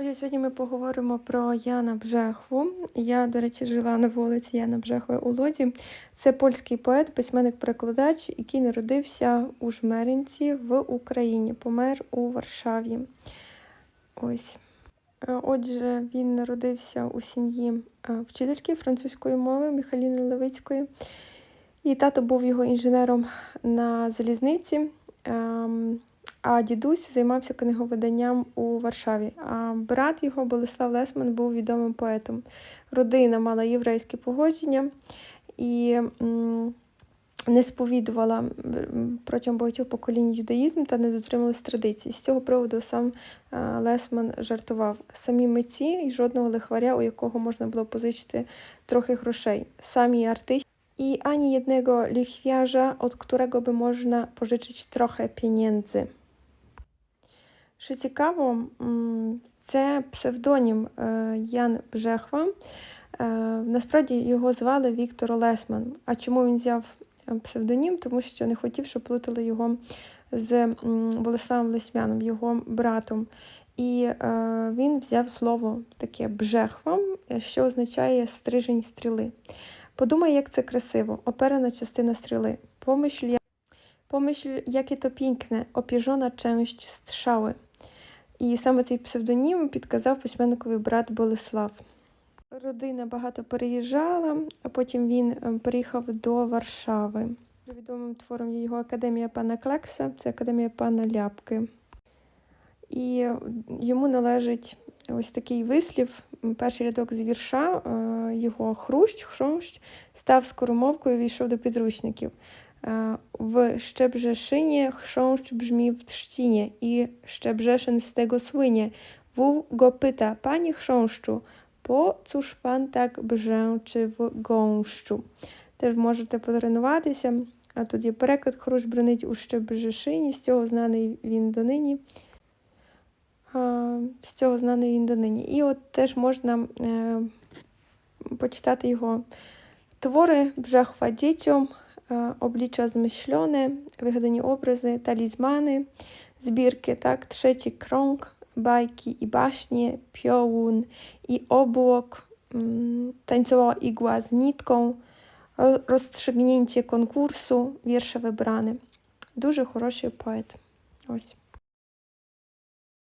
Отже, сьогодні ми поговоримо про Яна Бжехву. Я, до речі, жила на вулиці Яна Бжехви у Лоді. Це польський поет, письменник-перекладач, який народився у Жмеринці в Україні, помер у Варшаві. Ось. Е, Отже, він народився у сім'ї е, вчительки французької мови Міхаліни Левицької. І тато був його інженером на залізниці. А дідусь займався книговиданням у Варшаві. А брат його, Болеслав Лесман, був відомим поетом. Родина мала єврейське погодження і не сповідувала протягом багатьох поколінь юдаїзм та не дотримувалась традицій. З цього приводу сам е, Лесман жартував. Самі митці і жодного лихваря, у якого можна було позичити трохи грошей. Самі артисти. I ani jednego lichwiarza, od którego by można pożyczyć trochę pieniędzy. Що цікаво, це псевдонім е, Ян Бжехва. Е, Насправді його звали Віктор Лесман. А чому він взяв е, псевдонім? Тому що не хотів, щоб плутали його з Болеславом Лесмяном, його братом. І він взяв слово таке бжехва, що означає стрижень стріли. Подумай, як це красиво, оперена частина стріли. Pomyśl, jak, pomyśl, jakie to piękne, opierzona część. І саме цей псевдонім підказав письменникові брат Болеслав. Родина багато переїжджала, а потім він е, переїхав до Варшави. Відомим твором є його Академія пана Клекса, це Академія пана Ляпки. І йому належить ось такий вислів, перший рядок з вірша, е, його хрущ, хрущ, став скоромовкою, війшов до підручників. Е, В Szczebrzeszynie chrząszcz brzmi w trzcinie i Szczebrzeszyn z tego słynie. Wół go pyta, panie chrząszczu, po cóż pan tak brzęczy w? Теж можете потренуватися. А тут є переклад хрущ бронить у Щебжешині, з цього знаний він донині. А, З цього знаний він донині. І от теж можна е, почитати його твори Бжехва дітям, е, обличчя змишльоне, вигадані образи, талізмани, збірки, так, trzeci krąg, bajki i baśnie, piołun i obłok, м, tańcowała igła z nitką, ро- розstrzygnięcie konkursu, wiersze wybrane. Дуже хороший поет. Ось.